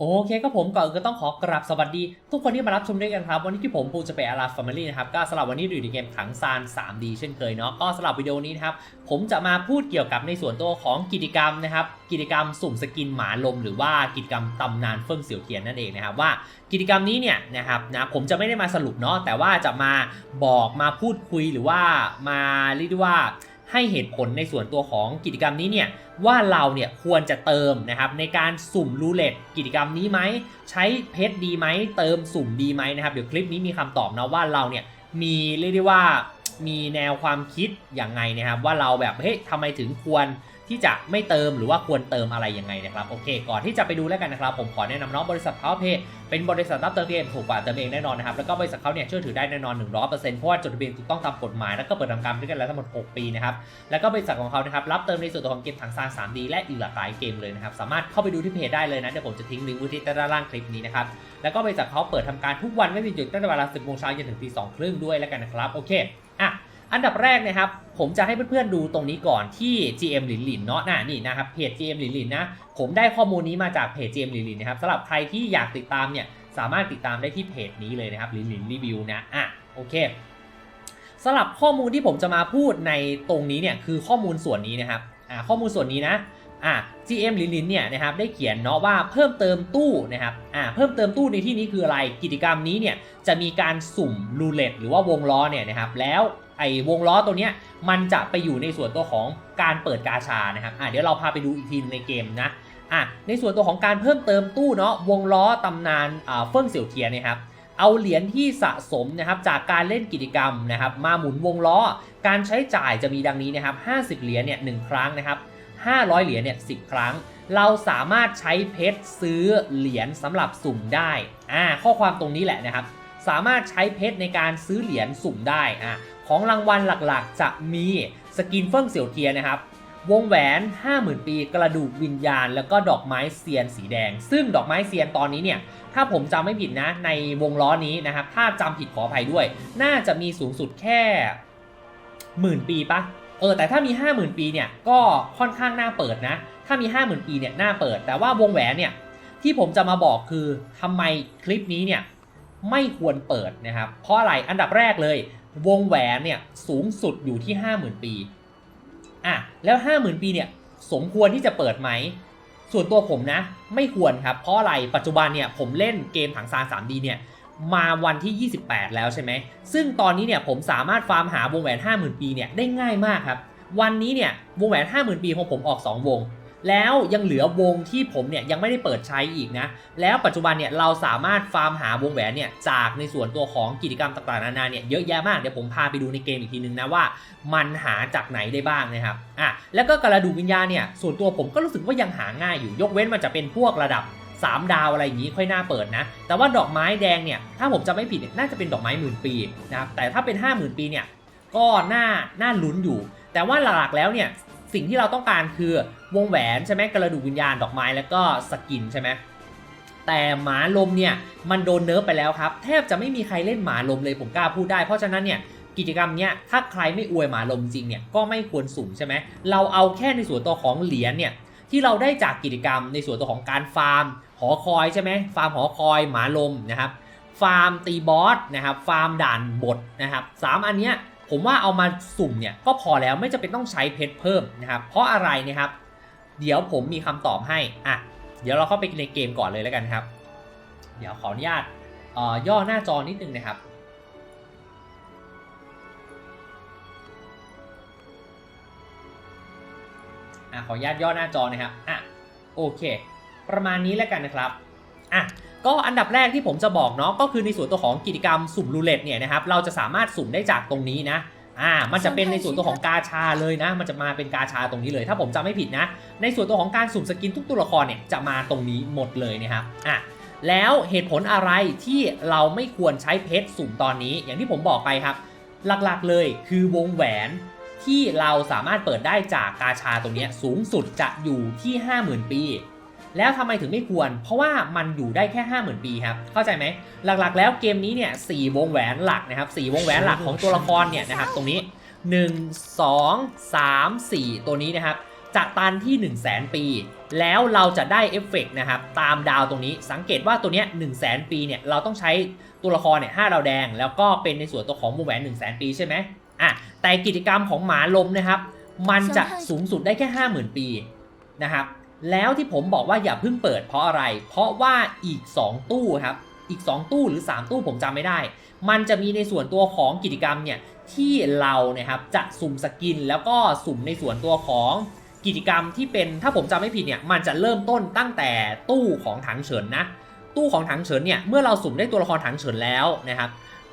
โอเคก็ผมก่อนก็ต้องขอกราบสวัสดี ทุกคนที่มารับชมด้วยกันครับ วันนี้ที่ผมปูจะไปอาราฟามิลี่นะครับ ก็สำหรับวันนี้อยู่ในเกมถังซาน 3D เช่นเคยเนาะก็สำหรับวิดีโอนี้นะครับ ผมจะมาพูดเกี่ยวกับในส่วนตัวของกิจกรรมนะครับ กิจกรรมสุ่มสกินหมาลม หรือว่ากิจกรรมตำนานเฟิ่งเสี่ยวเทียนนั่นเองนะครับว่ากิจกรรมนี้เนี่ยนะครับนะผมจะไม่ได้มาสรุปเนาะแต่ว่าจะมาบอกมาพูดคุยหรือว่ามาเรียกว่า ให้เหตุผลในส่วนตัวของกิจกรรมนี้เนี่ยว่าเราเนี่ยควรจะเติมนะครับในการสุ่มรูเล็ตกิจกรรมนี้ไหมใช้เพชรดีไหมเติมสุ่มดีไหมนะครับเดี๋ยวคลิปนี้มีคำตอบนะว่าเราเนี่ยมีเรียกได้ว่ามีแนวความคิดอย่างไงนะครับว่าเราแบบเฮ้ยทำไมถึงควร ที่จะไม่เติมหรือว่าควรเติมอะไรยังไงนะครับโอเค ก่อนที่จะไปดูแล้วกันนะครับ ผมขอแนะนำน้องบริษัทเขาเพย์เป็นบริษัทรับเติมเกมถูกกว่าเติมเองแน่นอนนะครับแล้วก็บริษัทเขาเนี่ยเชื่อถือได้แน่นอน 100%เพราะว่าจดทะเบียนถูกต้องตามกฎหมาย แล้วก็เปิดทำการด้วยกันแล้วทั้งหมด 6 ปีนะครับแล้วก็บริษัทของเขานะครับรับเติมในส่วนตัวของเกมถังซาน 3D และอีกหลากหลายเกมเลยนะครับสามารถเข้าไปดูที่เพจได้เลยนะเดี๋ยวผมจะทิ้งลิงก์ไว้ที่ด้านล่างคลิปนี้นะครับแล้วก็บริษัทเขาเปิดทำการทุกวันไม่มีหยุดตั้งแต่เวลา10โมงเช้าจนถึงตี2ครึ่งด้วยแล้วกันนะครับโอเค อันดับแรกนะครับผมจะให้เพื่อนๆดูตรงนี้ก่อนที่ GM หลินหลินเนาะน่ะนี่นะครับเพจ GM หลินหลินนะผมได้ข้อมูลนี้มาจากเพจ GM หลินหลินนะครับสำหรับใครที่อยากติดตามเนี่ยสามารถติดตามได้ที่เพจนี้เลยนะครับหลินหลินรีวิวนะอะโอเคสำหรับข้อมูลที่ผมจะมาพูดในตรงนี้เนี่ยคือข้อมูลส่วนนี้นะครับอ่าข้อมูลส่วนนี้นะอ่า GM ลินลินเนี่ยนะครับได้เขียนเนาะว่าเพิ่มเติมตู้นะครับอ่าเพิ่มเติมตู้ในที่นี้คืออะไรกิจกรรมนี้เนี่ยจะมีการสุ่มรูเล็ตหรือว่าวงล้อเนี่ยนะครับแล้ว ไอ้วงล้อตัวเนี้ยมันจะไปอยู่ในส่วนตัวของการเปิดกาชานะครับอ่าเดี๋ยวเราพาไปดูอีกทีในเกมนะอะในส่วนตัวของการเพิ่มเติมตู้เนาะวงล้อตำนานอ่าเฟิ่งเสี่ยวเทียนนะครับเอาเหรียญที่สะสมนะครับจากการเล่นกิจกรรมนะครับมาหมุนวงล้อ การใช้จ่ายจะมีดังนี้นะครับ50 เหรียญเนี่ยหครั้งนะครับ500 เหรียญเนี่ย10ครั้ง เราสามารถใช้เพชรซื้อเหรียญสำหรับสุ่มได้อ่าข้อความตรงนี้แหละนะครับสามารถใช้เพชรในการซื้อเหรียญสุ่มได้อ่า ของรางวัลหลักๆ จะมีสกินเฟิ่งเสี่ยวเทียนะครับ วงแหวน 50,000 ปี กระดูกวิญญาณ แล้วก็ดอกไม้เซียนสีแดง ซึ่งดอกไม้เซียนตอนนี้เนี่ย ถ้าผมจำไม่ผิดนะ ในวงล้อนี้นะครับ ถ้าจำผิดขออภัยด้วย น่าจะมีสูงสุดแค่หมื่นปีปะเออแต่ถ้ามี 50,000 ปีเนี่ยก็ค่อนข้างน่าเปิดนะ ถ้ามี 50,000 ปีเนี่ยน่าเปิด แต่ว่าวงแหวนเนี่ยที่ผมจะมาบอกคือทำไมคลิปนี้เนี่ยไม่ควรเปิดนะครับ เพราะอะไรอันดับแรกเลย วงแหวนเนี่ยสูงสุดอยู่ที่ 50,000 ปีอะแล้ว 50,000 ปีเนี่ยสมควรที่จะเปิดไหม ส่วนตัวผมนะ ไม่ควรครับ เพราะอะไรปัจจุบันเนี่ยผมเล่นเกมถังซาน 3D เนี่ยมาวันที่ 28 แล้วใช่ไหม ซึ่งตอนนี้เนี่ยผมสามารถฟาร์มหาวงแหวน 50,000 ปีเนี่ยได้ง่ายมากครับ วันนี้เนี่ยวงแหวน 50,000 ปีของผมออก 2 วง แล้วยังเหลือวงที่ผมเนี่ยยังไม่ได้เปิดใช้อีกนะ แล้วปัจจุบันเนี่ยเราสามารถฟาร์มหาวงแหวนเนี่ยจากในส่วนตัวของกิจกรรมต่างๆนานาเนี่ยเยอะแยะมากเดี๋ยวผมพาไปดูในเกมอีกทีนึงนะว่า มันหาจากไหนได้บ้างนะครับอะแล้วก็กระดูกวิญญาณเนี่ยส่วนตัวผมก็รู้สึกว่ายังหาง่ายอยู่ยกเว้นมันจะเป็นพวกระดับ3 ดาวอะไรอย่างนี้ค่อยน่าเปิดนะ แต่ว่าดอกไม้แดงเนี่ยถ้าผมจะไม่ผิดเนี่ยน่าจะเป็นดอกไม้หมื่นปีนะครับแต่ถ้าเป็น 5 0,000 ปีเนี่ยก็น่าน่าลุ้นอยู่ แต่ว่าหลักๆแล้วเนี่ย สิ่งที่เราต้องการคือวงแหวนใช่ไหมกระดูกวิญญาณดอกไม้แล้วก็สกินใช่ไหมแต่หมาลมเนี่ยมันโดนเนิร์ฟไปแล้วครับ แทบจะไม่มีใครเล่นหมาลมเลยผมกล้าพูดได้ เพราะฉะนั้นเนี่ยกิจกรรมเนี้ยถ้าใครไม่อวยหมาลมจริงเนี่ยก็ไม่ควรสุ่มใช่ไหมเราเอาแค่ในส่วนตัวของเหรียญเนี่ยที่เราได้จากกิจกรรมในส่วนตัวของการฟาร์ม หอคอยใช่ไหมฟาร์มหอคอยหมาลมนะครับฟาร์มตีบอสนะครับฟาร์มด่านบทนะครับสามอันเนี้ย ผมว่าเอามาสุ่มเนี่ยก็พอแล้วไม่จะเป็นต้องใช้เพชรเพิ่มนะครับ เพราะอะไรนะครับ เดี๋ยวผมมีคำตอบให้อะเดี๋ยวเราเข้าไปในเกมก่อนเลยแล้วกันครับ เดี๋ยวขออนุญาตย่อหน้าจอนิดนึงนะครับอะขออนุญาตย่อหน้าจอนะครับอะโอเค ประมาณนี้แล้วกันนะครับอะ ก็อันดับแรกที่ผมจะบอกเนาะก็คือในส่วนตัวของกิจกรรมสุ่มรูเล็ตเนี่ยนะครับเราจะสามารถสุ่มได้จากตรงนี้นะอ่ามันจะเป็นในส่วนตัวของกาชาเลยนะ มันจะมาเป็นกาชาตรงนี้เลย ถ้าผมจำไม่ผิดนะ ในส่วนตัวของการสุ่มสกินทุกตัวละครเนี่ยจะมาตรงนี้หมดเลยนะครับอะแล้วเหตุผลอะไรที่เราไม่ควรใช้เพชรสุ่มตอนนี้ อย่างที่ผมบอกไปครับ หลักๆเลยคือวงแหวนที่เราสามารถเปิดได้จากกาชาตรงนี้สูงสุดจะอยู่ที่ 50,000 ปี แล้วทำไมถึงไม่ควร เพราะว่ามันอยู่ได้แค่ 50,000 ปีครับ เข้าใจไหม หลักๆ แล้วเกมนี้เนี่ยสี่วงแหวนหลักนะครับสี่วงแหวนหลักของตัวละครเนี่ยนะครับตรงนี้ 1 2 3 4 ตัวนี้นะครับจะตันที่ 1 0 0 0 0แปี แล้วเราจะได้เอฟเฟกต์นะครับตามดาวตรงนี้สังเกตว่าตัวเนี้ย1 0 0 0 0แปีเนี่ยเราต้องใช้ตัวละครเนี่ยห้าดาวแดง แล้วก็เป็นในส่วนตัวของวงแหวน1 0 0 0 0 0ปีใช่ไหมอะแต่กิจกรรมของหมาลมนะครับ มันจะสูงสุดได้แค่ 50,000 ปีนะครับ แล้วที่ผมบอกว่าอย่าเพิ่งเปิดเพราะอะไร เพราะว่าอีก 2 ตู้ครับ อีก 2 ตู้หรือ 3 ตู้ผมจำไม่ได้ มันจะมีในส่วนตัวของกิจกรรมเนี่ยที่เราเนี่ยครับจะสุ่มสกินแล้วก็สุ่มในส่วนตัวของกิจกรรมที่เป็นถ้าผมจำไม่ผิดเนี่ยมันจะเริ่มต้นตั้งแต่ตู้ของถังเฉินนะ ตู้ของถังเฉินเนี่ยเมื่อเราสุ่มได้ตัวละครถังเฉินแล้วนะครับ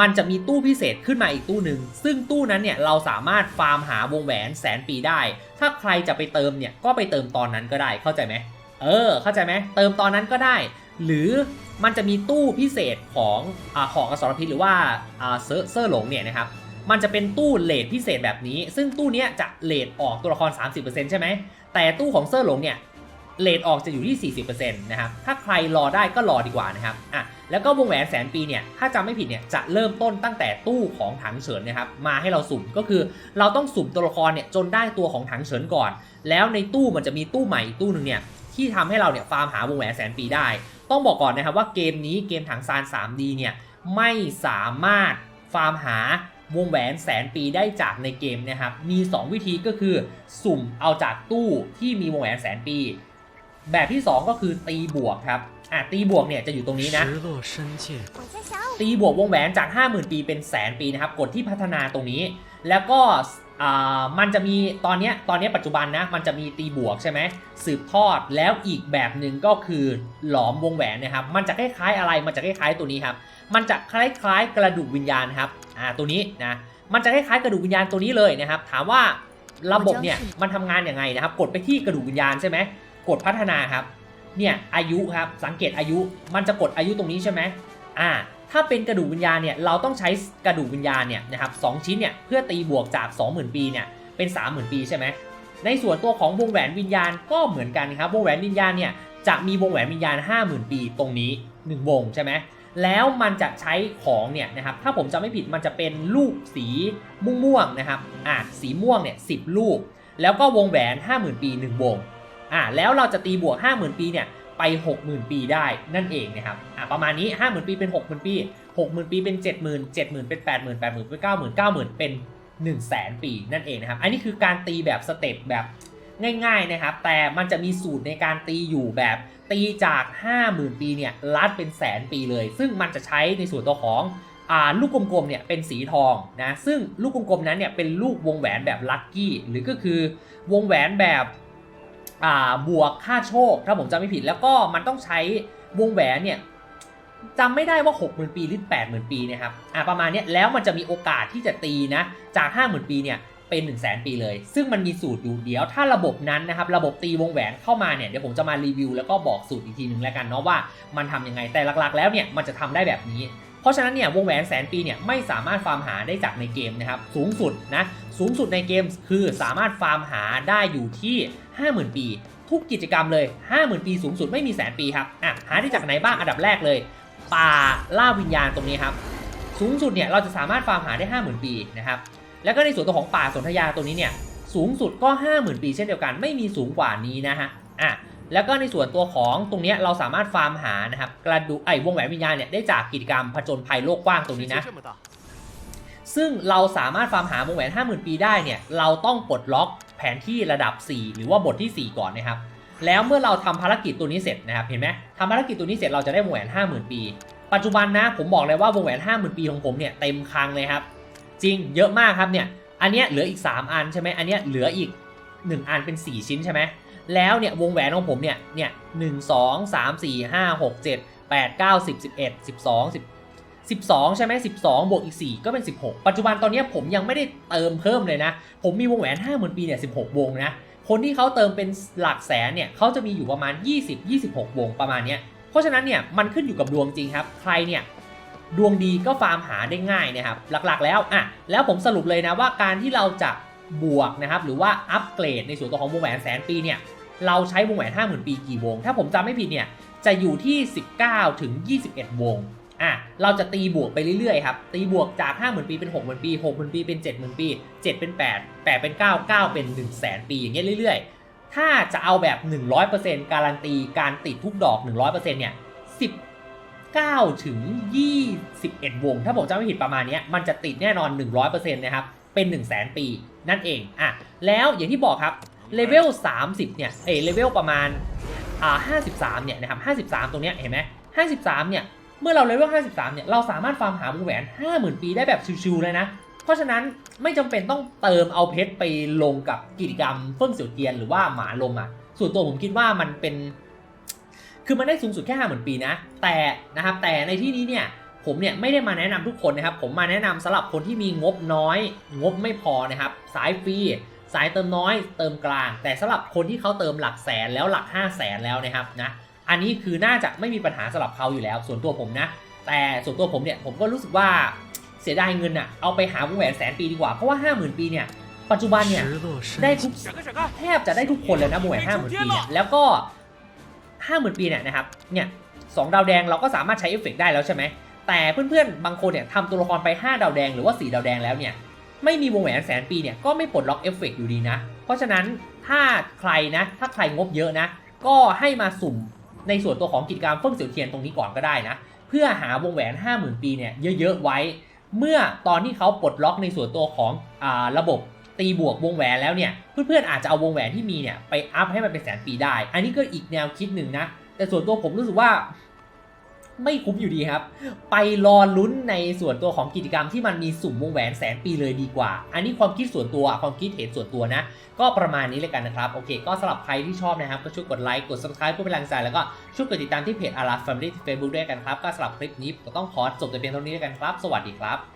มันจะมีตู้พิเศษขึ้นมาอีกตู้หนึ่ง ซึ่งตู้นั้นเนี่ยเราสามารถฟาร์มหาวงแหวนแสนปีได้ ถ้าใครจะไปเติมเนี่ยก็ไปเติมตอนนั้นก็ได้ เข้าใจไหมเออ เข้าใจไหมเติมตอนนั้นก็ได้ หรือมันจะมีตู้พิเศษของอ่าหอกอสรพิษหรือว่าอ่าเซอร์เซอร์หลงเนี่ยนะครับ มันจะเป็นตู้เลทพิเศษแบบนี้ ซึ่งตู้เนี้ยจะเลทออกตัวละคร 30%ใช่ไหม แต่ตู้ของเซอร์หลงเนี่ยเลทออกจะอยู่ที่ 40%นะครับ ถ้าใครรอได้ก็รอดีกว่านะครับ อะ แล้วก็วงแหวนแสนปีเนี่ยถ้าจำไม่ผิดเนี่ยจะเริ่มต้นตั้งแต่ตู้ของถังเฉินนะครับมาให้เราสุ่มก็คือ เราต้องสุ่มตัวละครเนี่ยจนได้ตัวของถังเฉินก่อน แล้วในตู้มันจะมีตู้ใหม่อีกตู้หนึ่งเนี่ยที่ทำให้เราเนี่ยฟาร์มหาวงแหวนแสนปีได้ ต้องบอกก่อนนะครับว่าเกมนี้เกมถังซาน 3D เนี่ยไม่สามารถฟาร์มหาวงแหวนแสนปีได้จากในเกมนะครับ มี 2 วิธีก็คือสุ่มเอาจากตู้ที่มีวงแหวนแสนปี แบบที่ 2 ก็คือตีบวกครับ อะตีบวกเนี่ยจะอยู่ตรงนี้นะ ตีบวกวงแหวนจาก 50,000 ปีเป็นแสนปีนะครับ กดที่พัฒนาตรงนี้ แล้วก็มันจะมีตอนนี้ตอนนี้ปัจจุบันนะ มันจะมีตีบวกใช่ไหมสืบทอดแล้วอีกแบบหนึ่งก็คือหลอมวงแหวนนะครับ มันจะคล้ายๆอะไรมันจะคล้ายๆตัวนี้ครับ มันจะคล้ายๆกระดูกวิญญาณครับอ่าตัวนี้นะมันจะคล้ายๆกระดูกวิญญาณตัวนี้เลยนะครับ ถามว่าระบบเนี่ยมันทำงานอย่างไงนะครับ กดไปที่กระดูกวิญญาณใช่ไหมกดพัฒนาครับ เนี่ยอายุครับสังเกตอายุมันจะกดอายุตรงนี้ใช่ไหมอ่าถ้าเป็นกระดูกวิญญาณเนี่ยเราต้องใช้กระดูกวิญญาณเนี่ยนะครับสชิ้นเนี่ยเพื่อตีบวกจาก 20,000 ปีเนี่ยเป็น 30,000 ปีใช่ไหมในส่วนตัวของวงแหวนวิญญาณก็เหมือนกันครับวงแหวนวิญญาณเนี่ยจะมีวงแหวนวิญญาณ 50,000 ปีตรงนี้ 1 วงใช่ไหมแล้วมันจะใช้ของเนี่ยนะครับถ้าผมจำไม่ผิดมันจะเป็นลูกสีม่วงๆนะครับอ่าสีม่วงเนี่ยสิลูก แล้วก็วงแหวน 50,000 ปี 1 วง อ่าแล้วเราจะตีบวก 50,000 ปีเนี่ยไป 60,000 ปีได้นั่นเองนะครับอ่าประมาณนี้ 50,000 ปีเป็น 60,000 ปี 60,000 ปีเป็น 70,000 70,000 เป็น 80,000 80,000 เป็น 90,000 90,000 เป็น 1 0 0 0 0แปีนั่นเองนะครับ อันนี้คือการตีแบบสเต็ปแบบง่ายๆนะครับ แต่มันจะมีสูตรในการตีอยู่แบบตีจาก 50,000 ปีเนี่ยลัดเป็นแสนปีเลย ซึ่งมันจะใช้ในส่วนตัวของอ่าลูกกลมๆเนี่ยเป็นสีทองนะซึ่งลูกกลมๆนั้นเนี่ยเป็นลูกวงแหวนแบบลัคกี้หรือก็คือวงแหวนแบบ บวกค่าโชคถ้าผมจำไม่ผิด แล้วก็มันต้องใช้วงแหวนเนี่ยจำไม่ได้ว่า 60,000 ปีหรือ 80,000 ปีนะครับอ่าประมาณเนี้ยแล้วมันจะมีโอกาสที่จะตีนะจาก 50,000 ปีเนี่ยเป็น 1 0 0 0 0 0ปีเลย ซึ่งมันมีสูตรอยู่เดี๋ยว ถ้าระบบนั้นนะครับระบบตีวงแหวนเข้ามาเนี่ยเดี๋ยวผมจะมารีวิวแล้วก็บอกสูตรอีกทีหนึ่งแล้วกันเนาะว่ามันทำยังไงแต่หลักๆ แล้วเนี่ยมันจะทำได้แบบนี้ ราะฉะนั้นเนี่ยวงแหวนแสนปีเนี่ยไม่สามารถฟาร์มหาได้จากในเกมนะครับสูงสุดนะสูงสุดในเกมคือสามารถฟาร์มหาได้อยู่ที่ 50,000 ปี ทุกกิจกรรมเลย 50,000 ปีสูงสุดไม่มีแสนปีครับอะหาได้จากไหนบ้างอันดับแรกเลย ป่าล่าวิญญาณตรงนี้ครับสูงสุดเนี่ยเราจะสามารถฟาร์มหาได้ 50,000 ปีนะครับแล้วก็ในส่วนตัวของป่าสนธยาตัวนี้เนี่ยสูงสุดก็ 50,000 ปีเช่นเดียวกันไม่มีสูงกว่านี้นะฮะอะ แล้วก็ในส่วนตัวของตรงนี้เราสามารถฟาร์มหานะครับกระดูไอ้วงแหวนวิญญาณเนี่ยได้จากกิจกรรมผจญภัยโลกกว้างตรงนี้นะ ซึ่งเราสามารถฟาร์มหาวงแหวน 50,000 ปีได้เนี่ยเราต้องปลดล็อกแผนที่ระดับ 4 หรือว่าบทที่ 4 ก่อนนะครับ แล้วเมื่อเราทำภารกิจตัวนี้เสร็จนะครับเห็นไหมทำภารกิจตัวนี้เสร็จเราจะได้วงแหวน 50,000 ปี ปัจจุบันนะผมบอกเลยว่าวงแหวน 50,000 ปีของผมเนี่ยเต็มคลังเลยครับจริงเยอะมากครับเนี่ยอันเนี้ยเหลืออีก 3 อันใช่ไหมอันเนี้ยเหลืออีก 1 อันเป็น 4 ชิ้นใช่ไหม แล้วเนี่ยวงแหวนของผมเนี่ยเนี่ยหนึ่งสองสามสี่ห้าหกเจ็ดแปดเก้าสิบสิบเอ็ดสิบสองสิบ12ใช่ไหม12บสองบวกอีก4ก็เป็น16ปัจจุบันตอนนี้ผมยังไม่ได้เติมเพิ่มเลยนะ ผมมีวงแหวน50,000ปีเนี่ย16วงนะ คนที่เขาเติมเป็นหลักแสนเนี่ยเขาจะมีอยู่ประมาณ20 26วงประมาณเนี้ยเพราะฉะนั้นเนี่ยมันขึ้นอยู่กับดวงจริงครับ ใครเนี่ยดวงดีก็ฟาร์มหาได้ง่ายนะครับ หลักๆแล้วอะแล้วผมสรุปเลยนะว่าการที่เราจะบวกนะครับหรือว่าอัปเกรดในส่วนตัวของวงแหวนแสนปีเนี่ย เราใช้วงแหวน50,000 ปีกี่วง ถ้าผมจำไม่ผิดเนี่ยจะอยู่ที่ 19 ถึง 21 วงอะเราจะตีบวกไปเรื่อยๆครับตีบวกจาก 50,000 ปีเป็น 60,000 ปี 60,000 ปีเป็น 70,000 ปี 7 เป็น 8 8 เป็น 9 9 เป็น 1 0 0 0 0 0 ปีอย่างเงี้ยเรื่อยๆ ถ้าจะเอาแบบ 100%การันตีการติดทุกดอก 100%เนี่ย19 ถึง 21 วง ถ้าผมจำไม่ผิดประมาณเนี้ยมันจะติดแน่นอน 100%นะครับเป็น 1 0 0 0 0แปีนั่นเองอะแล้วอย่างที่บอกครับ เลเวล30 เนี่ย เอเลเวลประมาณอ่า53 เนี่ยนะครับ53 ตรงเนี้ยเห็นไหม53 เนี่ย เมื่อเราเลเวล53 เนี่ย เราสามารถฟาร์มหาวงแหวน 50,000 ปีได้แบบชิวๆเลยนะ เพราะฉะนั้นไม่จำเป็นต้องเติมเอาเพชรไปลงกับกิจกรรมเฟิ่องเสี่ยวเทียนหรือว่าหมาลมอะ ส่วนตัวผมคิดว่ามันเป็น คือมันได้สูงสุดแค่50,000 ปีนะ แต่นะครับ แต่ในที่นี้เนี่ยผมเนี่ยไม่ได้มาแนะนำทุกคนนะครับ ผมมาแนะนำสำหรับคนที่มีงบน้อย งบไม่พอนะครับ สายฟรี สายเติมน้อยเติมกลาง แต่สำหรับคนที่เขาเติมหลักแสนแล้วหลัก5้าแสนแล้วนะครับนะอันนี้คือน่าจะไม่มีปัญหาสำหรับเขาอยู่แล้ว ส่วนตัวผมนะ แต่ส่วนตัวผมเนี่ยผมก็รู้สึกว่าเสียดายเงินอะเอาไปหาวงแหวนแสนปีดีกว่าเพราะว่า 50,000 ปีเนี่ยปัจจุบันเนี่ยได้ทุกแทบจะได้ทุกคนเลยนะวงแหวนห้าหมื่นปีแล้วก็ห้าหมื่นปีเนี่ยนะครับเนี่ยสองดาวแดงเราก็สามารถใช้เอฟเฟกได้แล้วใช่ไหมแต่เพื่อนๆบางคนเนี่ยทำตัวละครไป 5 ดาวแดงหรือว่า 4 ดาวแดงแล้วเนี่ย ไม่มีวงแหวนแสนปีเนี่ยก็ไม่ปลดล็อกเอฟเฟกต์อยู่ดีนะ เพราะฉะนั้นถ้าใครนะ ถ้าใครงบเยอะนะ ก็ให้มาสุ่มในส่วนตัวของกิจกรรมเฟิ่งเสี่ยวเทียนตรงนี้ก่อนก็ได้นะ เพื่อหาวงแหวน 50,000 ปีเนี่ยเยอะๆไว้ เมื่อตอนที่เขาปลดล็อกในส่วนตัวของอระบบตีบวกวงแหวนแล้วเนี่ยเพื่อนๆอาจจะเอาวงแหวนที่มีเนี่ยไปอัพให้มันเป็นแสนปีได้ อันนี้ก็อีกแนวคิดหนึ่งนะแต่ส่วนตัวผมรู้สึกว่า ไม่คุ้มอยู่ดีครับ ไปรอลุ้นในส่วนตัวของกิจกรรมที่มันมีสุ่มวงแหวนแสนปีเลยดีกว่า อันนี้ความคิดส่วนตัวความคิดเห็นส่วนตัวนะ ก็ประมาณนี้เลยกันนะครับ โอเค ก็สำหรับใครที่ชอบนะครับ ก็ช่วยกดไลค์กด subscribe เพื่อเป็นแรงใจแล้วก็ช่วยกดติดตามที่เพจอาราฟแฟมิลี่เฟซบุ๊กด้วยกันครับ ก็สำหรับคลิปนี้ก็ต้องขอจบแต่เพียงเท่านี้แล้วกันครับ สวัสดีครับ